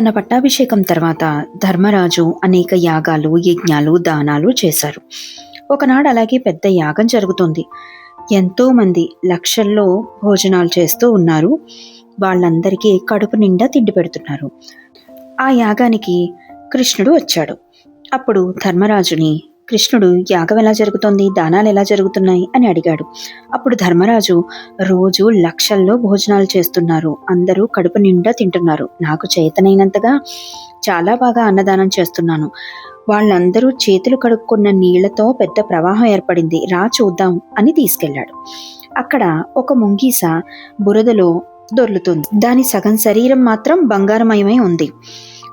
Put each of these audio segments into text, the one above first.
తన పట్టాభిషేకం తర్వాత ధర్మరాజు అనేక యాగాలు యజ్ఞాలు దానాలు చేశారు. ఒకనాడు అలాగే పెద్ద యాగం జరుగుతుంది. ఎంతో మంది లక్షల్లో భోజనాలు చేస్తూ ఉన్నారు. వాళ్ళందరికీ కడుపు నిండా తిండి పెడుతున్నారు. ఆ యాగానికి కృష్ణుడు వచ్చాడు. అప్పుడు ధర్మరాజుని కృష్ణుడు యాగం ఎలా జరుగుతోంది? దానాలు ఎలా జరుగుతున్నాయి? అని అడిగాడు. అప్పుడు ధర్మరాజు రోజు లక్షల్లో భోజనాలు చేస్తున్నారు. అందరూ కడుపు నిండా తింటున్నారు. నాకు చేతనైనంతగా చాలా బాగా అన్నదానం చేస్తున్నాను. వాళ్ళందరూ చేతులు కడుక్కున్న నీళ్ళతో పెద్ద ప్రవాహం ఏర్పడింది. రా చూద్దాం అని తీసుకెళ్ళాడు. అక్కడ ఒక ముంగీస బురదలో దొర్లుతుంది. దాని సగం శరీరం మాత్రం బంగారమయమై ఉంది.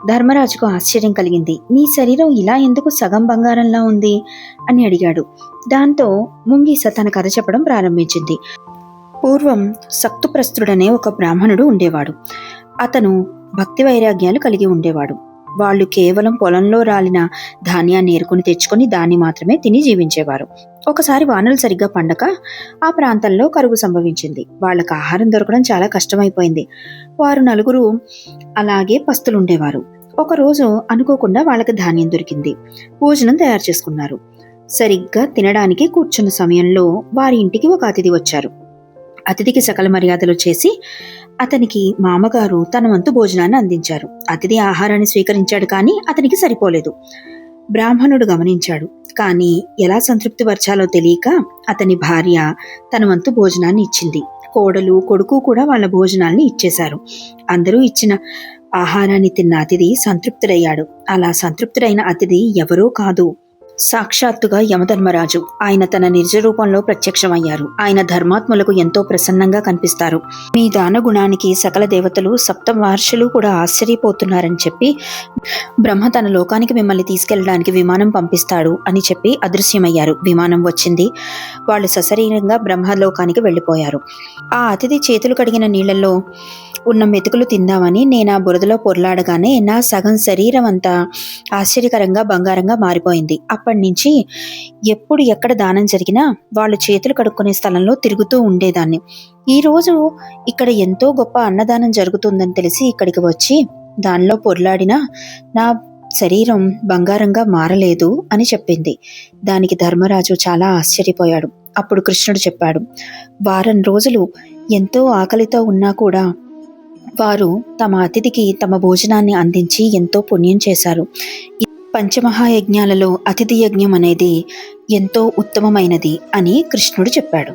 ధర్మరాజుకు ఆశ్చర్యం కలిగింది. నీ శరీరం ఇలా ఎందుకు సగం బంగారంలా ఉంది? అని అడిగాడు. దాంతో ముంగీస తన కథ చెప్పడం ప్రారంభించింది. పూర్వం సక్తుప్రస్తుడనే ఒక బ్రాహ్మణుడు ఉండేవాడు. అతను భక్తి వైరాగ్యాలు కలిగి ఉండేవాడు. వాళ్ళు కేవలం పొలంలో రాలిన ధాన్యాన్ని ఏరుకుని తెచ్చుకొని దాన్ని మాత్రమే తిని జీవించేవారు. ఒకసారి వానలు సరిగ్గా పండక ఆ ప్రాంతంలో కరువు సంభవించింది. వాళ్ళకి ఆహారం దొరకడం చాలా కష్టమైపోయింది. వారు నలుగురు అలాగే పస్తులుండేవారు. ఒకరోజు అనుకోకుండా వాళ్ళకి ధాన్యం దొరికింది. భోజనం తయారు చేసుకున్నారు. సరిగ్గా తినడానికి కూర్చున్న సమయంలో వారి ఇంటికి ఒక అతిథి వచ్చారు. అతిథికి సకల మర్యాదలు చేసి అతనికి మామగారు తన వంతు భోజనాన్ని అందించారు. అతిథి ఆహారాన్ని స్వీకరించాడు కానీ అతనికి సరిపోలేదు. బ్రాహ్మణుడు గమనించాడు. కానీ ఎలా సంతృప్తి పరచాలో తెలియక అతని భార్య తన వంతు భోజనాన్ని ఇచ్చింది. కోడలు కొడుకు కూడా వాళ్ళ భోజనాల్ని ఇచ్చేశారు. అందరూ ఇచ్చిన ఆహారాన్ని తిన్న అతిథి సంతృప్తుడయ్యాడు. అలా సంతృప్తుడైన అతిథి ఎవరో కాదు. సాక్షాత్తుగా యమధర్మరాజు. ఆయన తన నిజ రూపంలో ప్రత్యక్షమయ్యారు. ఆయన ధర్మాత్ములకు ఎంతో ప్రసన్నంగా కనిపిస్తారు. మీ దాన గుణానికి సకల దేవతలు సప్త మహర్షులు కూడా ఆశ్చర్యపోతున్నారని చెప్పి బ్రహ్మ తన లోకానికి మిమ్మల్ని తీసుకెళ్ళడానికి విమానం పంపిస్తాడు అని చెప్పి అదృశ్యమయ్యారు. విమానం వచ్చింది. వాళ్ళు సశరీరంగా బ్రహ్మలోకానికి వెళ్ళిపోయారు. ఆ అతిథి చేతులు కడిగిన నీళ్ళలో ఉన్న మెతుకులు తిందామని నేను ఆ బురదలో పొర్లాడగానే నా సగం శరీరం అంతా ఆశ్చర్యకరంగా బంగారంగా మారిపోయింది. అప్పటి నుంచి ఎప్పుడు ఎక్కడ దానం జరిగినా వాళ్ళు చేతులు కడుక్కునే స్థలంలో తిరుగుతూ ఉండేదాన్ని. ఈరోజు ఇక్కడ ఎంతో గొప్ప అన్నదానం జరుగుతుందని తెలిసి ఇక్కడికి వచ్చి దానిలో పొర్లాడినా నా శరీరం బంగారంగా మారలేదు అని చెప్పింది. దానికి ధర్మరాజు చాలా ఆశ్చర్యపోయాడు. అప్పుడు కృష్ణుడు చెప్పాడు వారం రోజులు ఎంతో ఆకలితో ఉన్నా కూడా వారు తమ అతిథికి తమ భోజనాన్ని అందించి ఎంతో పుణ్యం చేశారు. పంచమహాయజ్ఞాలలో అతిథి యజ్ఞం అనేది ఎంతో ఉత్తమమైనది అని కృష్ణుడు చెప్పాడు.